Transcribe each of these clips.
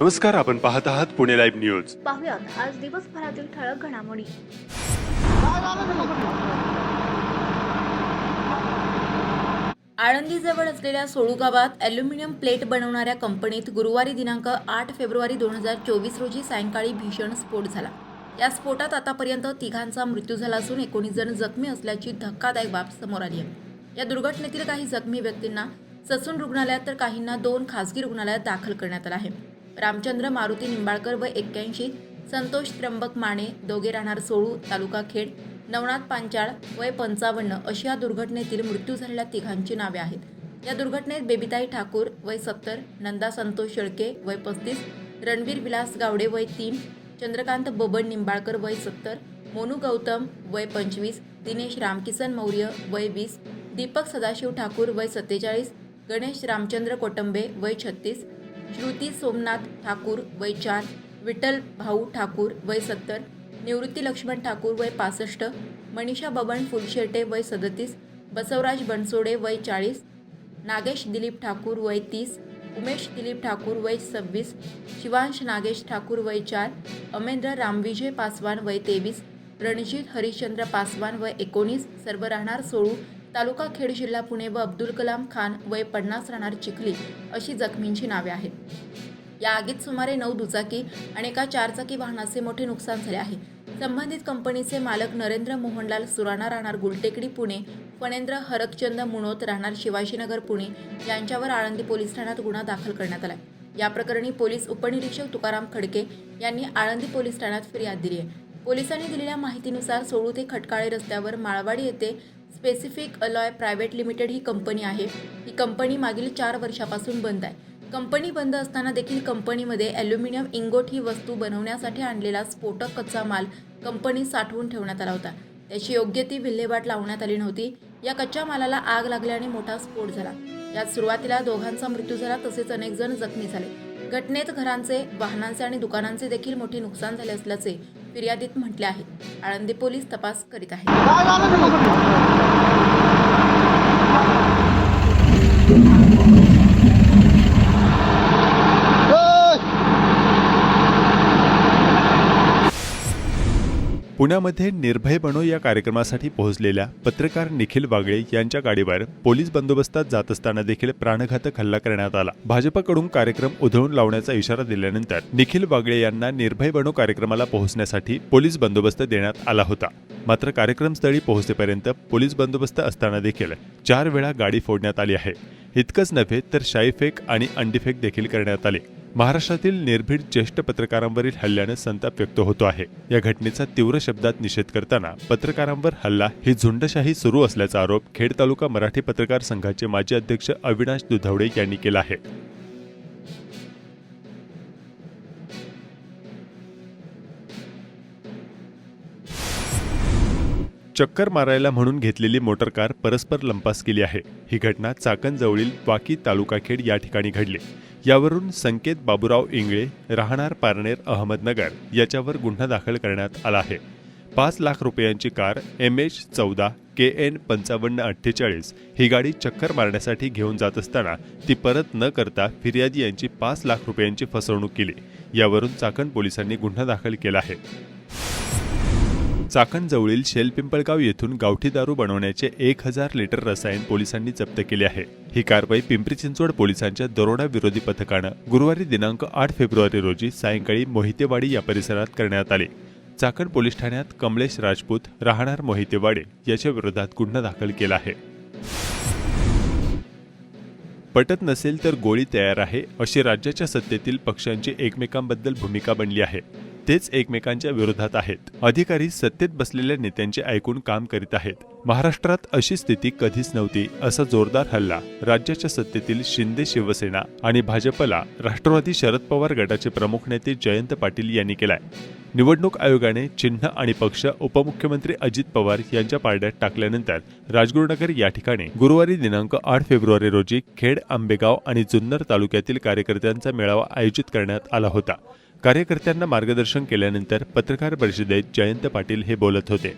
नमस्कार आपण पाहत आहात पुणे लाईव्ह न्यूज. पाहुयात आज दिवसभरातील ठळक घडामोडी. आळंदीजवळ असलेल्या सोळू गावात अॅल्युमिनियम प्लेट बनवणाऱ्या कंपनीत गुरुवारी दिनांक आठ फेब्रुवारी दोन हजार चोवीस रोजी सायंकाळी भीषण स्फोट झाला. या स्फोटात आतापर्यंत तिघांचा मृत्यू झाला असून एकोणीस जण जखमी असल्याची धक्कादायक बाब समोर आली आहे. या दुर्घटनेतील काही जखमी व्यक्तींना ससून रुग्णालयात तर काहींना दोन खासगी रुग्णालयात दाखल करण्यात आलं आहे. रामचंद्र मारुती निंबाळकर व एक्क्याऐंशी संतोष त्र्यंबक माने दोघे राहणार सोळू तालुका खेड नवनाथ पांचाळ वय पंचावन्न अशी या दुर्घटनेतील मृत्यू झालेल्या तिघांची नावे आहेत. या दुर्घटनेत बेबीताई ठाकूर वय सत्तर नंदा संतोष शेळके वय पस्तीस रणवीर विलास गावडे वय तीन चंद्रकांत बबन निंबाळकर वय सत्तर मोनू गौतम वय पंचवीस दिनेश रामकिसन मौर्य वय वीस दीपक सदाशिव ठाकूर वय सत्तेचाळीस गणेश रामचंद्र कोटंबे वय छत्तीस श्रुती सोमनाथ ठाकूर वय चार विठ्ठल भाऊ ठाकूर वय सत्तर निवृत्ती लक्ष्मण ठाकूर वय पासष्ट मनीषा बबन फुलशेटे वय सदतीस बसवराज बनसोडे वय चाळीस नागेश दिलीप ठाकूर वय तीस उमेश दिलीप ठाकूर वय सव्वीस शिवांश नागेश ठाकूर वय चार अमेंद्र रामविजय पासवान वय तेवीस रणजित हरिश्चंद्र पासवान वय एकोणीस सर्व राहणार सोळू तालुका खेड जिल्हा पुणे व अब्दुल कलाम खान वय पन्नास राहणार चिखली अशी जखमींची नावे आहेत. या आगीत सुमारे नऊ दुचाकी आणि एका चारचाकी वाहनाचे मोठे नुकसान झाले आहे. संबंधित कंपनीचे मालक नरेंद्र मोहनलाल सुराणा राहणार गुलटेकडी पुणे फणेंद्र हरकचंद मुणोत राहणार शिवाजीनगर पुणे यांच्यावर आळंदी पोलीस ठाण्यात गुन्हा दाखल करण्यात आला या प्रकरणी पोलीस उपनिरीक्षक तुकाराम खडके यांनी आळंदी पोलीस ठाण्यात फिर्याद दिली आहे. पोलिसांनी दिलेल्या माहितीनुसार सोळू ते खटकाळे रस्त्यावर माळवाडी येथे स्पेसिफिक अलॉय प्रायव्हेट लिमिटेड ही कंपनी आहे. ही कंपनी मागील चार वर्षापासून बंद आहे. कंपनी बंद असताना देखील कंपनीमध्ये ॲल्युमिनियम इंगोट ही वस्तू बनवण्यासाठी आणलेला स्फोटक कच्चा माल कंपनीत साठवून ठेवण्यात आला होता. त्याची योग्य ती विल्हेवाट लावण्यात आली नव्हती. या कच्च्या मालाला आग लागल्याने मोठा स्फोट झाला. यात सुरुवातीला दोघांचा मृत्यू झाला तसेच अनेक जण जखमी झाले. घटनेत घरांचे वाहनांचे आणि दुकानांचे देखील मोठे नुकसान झाले असल्याचे फिर्यादीत म्हटले आहे. आळंदी पोलीस तपास करीत आहेत. पुण्यामध्ये निर्भय बनो या कार्यक्रमासाठी पोहोचलेल्या पत्रकार निखिल वागळे यांच्या गाडीवर पोलीस बंदोबस्तात जात असताना देखील प्राणघातक हल्ला करण्यात आला. भाजपकडून कार्यक्रम उधळून लावण्याचा इशारा दिल्यानंतर निखिल वागळे यांना निर्भय बनो कार्यक्रमाला पोहोचण्यासाठी पोलीस बंदोबस्त देण्यात आला होता. मात्र कार्यक्रमस्थळी पोहोचेपर्यंत पोलीस बंदोबस्त असताना देखील चार वेळा गाडी फोडण्यात आली आहे. इतकंच नव्हे तर शाईफेक आणि अंडीफेक देखील करण्यात आले. महाराष्ट्रातील निर्भीड ज्येष्ठ पत्रकारांवरील हल्ल्यानं संताप व्यक्त होतो आहे. या घटनेचा तीव्र शब्दात निषेध करताना पत्रकारांवर हल्ला ही झुंडशाही सुरू असल्याचा आरोप खेड तालुका मराठी पत्रकार संघाचे माजी अध्यक्ष अविनाश दुधवडे यांनी केला आहे. चक्कर मारायला म्हणून घेतलेली मोटर कार परस्पर लंपास केली आहे. ही घटना चाकणजवळील वाकी तालुका खेड या ठिकाणी घडली. यावरून संकेत बाबूराव इंगळे राहणार पारनेर अहमदनगर याच्यावर गुन्हा दाखल करण्यात आला आहे. पाच लाख रुपयांची कार एम एच चौदा के एन पंचावन्न अठ्ठेचाळीस ही गाडी चक्कर मारण्यासाठी घेऊन जात असताना ती परत न करता फिर्यादी यांची पाच लाख रुपयांची फसवणूक केली. यावरून चाकण पोलिसांनी गुन्हा दाखल केला आहे. चाकणजवळील शेलपिंपळगाव येथून गावठी दारू बनवण्याचे एक हजार लिटर रसायन पोलिसांनी जप्त केले आहे. ही कारवाई पिंपरी चिंचवड पोलिसांच्या दरोडा विरोधी पथकानं गुरुवारी दिनांक आठ फेब्रुवारी रोजी सायंकाळी मोहितेवाडी या परिसरात करण्यात आले. चाकण पोलीस ठाण्यात कमलेश राजपूत राहणार मोहितेवाडे याच्या विरोधात गुन्हा दाखल केला आहे. पटत नसेल तर गोळी तयार आहे अशी राज्याच्या सत्तेतील पक्षांची एकमेकांबद्दल भूमिका बनली आहे. तेच एकमेकांच्या विरोधात आहेत. अधिकारी सत्तेत बसलेल्या नेत्यांचे ऐकून काम करीत आहेत. महाराष्ट्रात अशी स्थिती कधीच नव्हती असा जोरदार हल्ला राज्याच्या सत्तेतील शिंदे शिवसेना आणि भाजपला राष्ट्रवादी शरद पवार गटाचे प्रमुख नेते जयंत पाटील यांनी केलाय. निवडणूक आयोगाने चिन्ह आणि पक्ष उपमुख्यमंत्री अजित पवार यांच्या पारड्यात टाकल्यानंतर राजगुरुनगर या ठिकाणी गुरुवारी दिनांक आठ फेब्रुवारी रोजी खेड आंबेगाव आणि जुन्नर तालुक्यातील कार्यकर्त्यांचा मेळावा आयोजित करण्यात आला होता. कार्यकर्त्यांना मार्गदर्शन केल्यानंतर पत्रकार परिषदेत जयंत पाटील हे बोलत होते.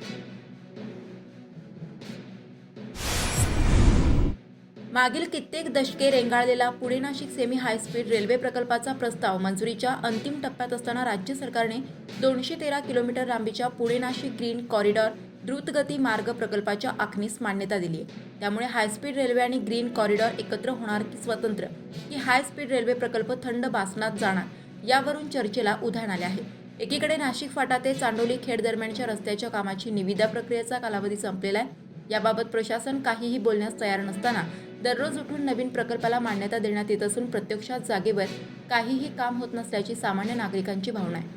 मागील कित्येक दशके रेंगाळलेला Pune Nashik semi high speed railway प्रकल्पाचा प्रस्ताव मंजुरीच्या अंतिम टप्प्यात असताना राज्य सरकारने दोनशे तेरा किलोमीटर लांबीच्या पुणे नाशिक ग्रीन कॉरिडॉर द्रुतगती मार्ग प्रकल्पाच्या आखणीस मान्यता दिली आहे. त्यामुळे हायस्पीड रेल्वे आणि ग्रीन कॉरिडॉर एकत्र होणार की स्वतंत्र? की हायस्पीड रेल्वे प्रकल्प थंड बासनात जाणार. यावरून चर्चेला उधाण आले आहे. एकीकडे नाशिक फाटा ते चांडोली खेड दरम्यानच्या रस्त्याच्या कामाची निविदा प्रक्रियेचा कालावधी संपलेला आहे. याबाबत प्रशासन काहीही बोलण्यास तयार नसताना दररोज उठून नवीन प्रकल्पाला मान्यता देण्यात येत असून प्रत्यक्षात जागेवर काहीही काम होत नसल्याची सामान्य नागरिकांची भावना आहे.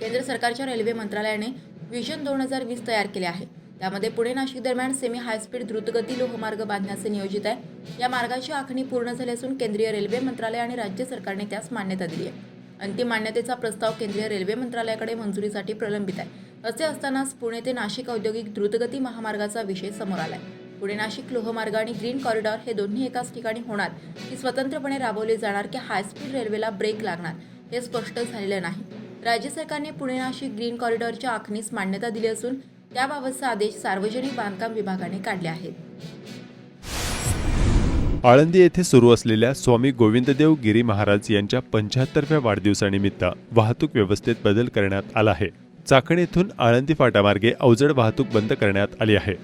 केंद्र सरकारच्या रेल्वे मंत्रालयाने व्हिजन दोन हजार वीस तयार केले आहे. त्यामध्ये पुणे नाशिक दरम्यान सेमी हायस्पीड द्रुतगती लोहमार्ग बांधण्याचे नियोजित आहे. या मार्गाची आखणी पूर्ण झाली असून केंद्रीय रेल्वे मंत्रालय आणि राज्य सरकारने त्यास मान्यता दिली आहे. अंतिम मान्यतेचा प्रस्ताव केंद्रीय रेल्वे मंत्रालयाकडे मंजुरीसाठी प्रलंबित आहे. असे असतानाच पुणे ते नाशिक औद्योगिक द्रुतगती महामार्गाचा विषय समोर आलाय. पुणे नाशिक लोहमार्ग आणि ग्रीन कॉरिडॉर हे दोन्ही एकाच ठिकाणी होणार. की स्वतंत्रपणे राबवले जाणार की हायस्पीड रेल्वेला ब्रेक लागणार हे स्पष्ट झालेलं नाही. राज्य सरकारने पुणे नाशिक ग्रीन कॉरिडॉरच्या आखणीस मान्यता दिली असून त्याबाबतचा आदेश सार्वजनिक बांधकाम विभागाने काढले आहेत. आळंदी येथे सुरू असलेल्या स्वामी गोविंददेव गिरी महाराज यांच्या पंच्याहत्तरव्या वाढदिवसानिमित्त वाहतूक व्यवस्थेत बदल करण्यात आला आहे. चाकण येथून आळंदी फाटामार्गे अवजड वाहतूक बंद करण्यात आली आहे.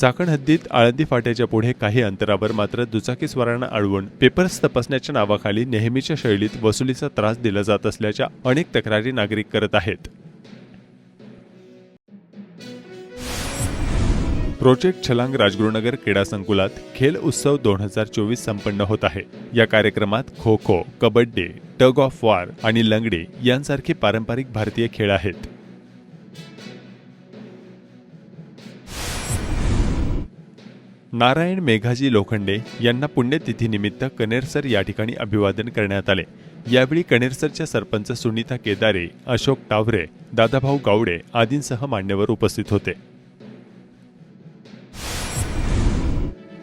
चाकण हद्दीत आळंदी फाट्याच्या पुढे काही अंतरावर मात्र दुचाकीस्वारांना अडवून पेपर्स तपासण्याच्या नावाखाली नेहमीच्या शैलीत वसुलीचा त्रास दिला जात असल्याच्या अनेक तक्रारी नागरिक करत आहेत. प्रोजेक्ट छलांग राजगुरुनगर क्रीडा संकुलात खेल उत्सव दोन हजार चोवीस संपन्न होत आहे. या कार्यक्रमात kho kho kabaddi tug of war आणि लंगडी यांसारखे पारंपरिक भारतीय खेळ आहेत. नारायण मेघाजी लोखंडे यांना पुण्यतिथीनिमित्त कनेरसर या ठिकाणी अभिवादन करण्यात आले. यावेळी कनेरसरच्या सरपंच सुनीता केदारे अशोक टावरे दादाभाऊ गावडे आदींसह मान्यवर उपस्थित होते.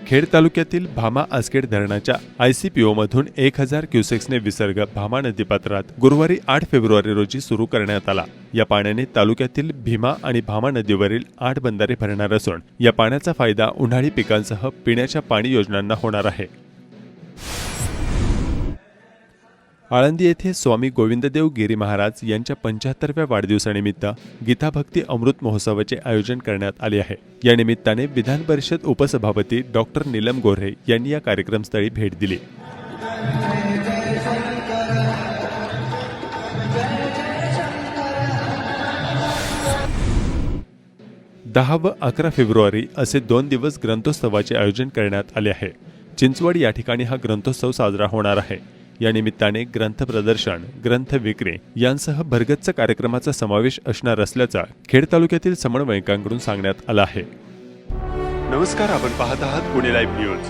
खेड तालुक्यातील भामा आसखेड धरणाच्या आयसीपीओमधून एक हजार क्युसेक्सने विसर्ग भामा नदीपात्रात गुरुवारी आठ फेब्रुवारी रोजी सुरू करण्यात आला. या पाण्याने तालुक्यातील भीमा आणि भामा नदीवरील आठ बंधारे भरणार असून या पाण्याचा फायदा उन्हाळी पिकांसह पिण्याच्या पाणी योजनांना होणार आहे. आळंदी येथे स्वामी गोविंददेव गिरी महाराज यांच्या पंच्याहत्तरव्या वाढदिवसानिमित्त गीताभक्ती अमृत महोत्सवाचे आयोजन करण्यात आले आहे. या निमित्ताने विधान परिषद उपसभापती डॉक्टर नीलम गोऱ्हे यांनी या कार्यक्रमस्थळी भेट दिली. दहा व अकरा फेब्रुवारी असे दोन दिवस ग्रंथोत्सवाचे आयोजन करण्यात आले आहे. चिंचवड या ठिकाणी हा ग्रंथोत्सव साजरा होणार आहे. या निमित्ताने ग्रंथ प्रदर्शन ग्रंथ विक्री यांसह भरगच्च कार्यक्रमाचा समावेश असणार असल्याचा खेड तालुक्यातील समन्वयकांकडून सांगण्यात आला आहे. नमस्कार आपण पाहत आहात पुणे लाईव्ह न्यूज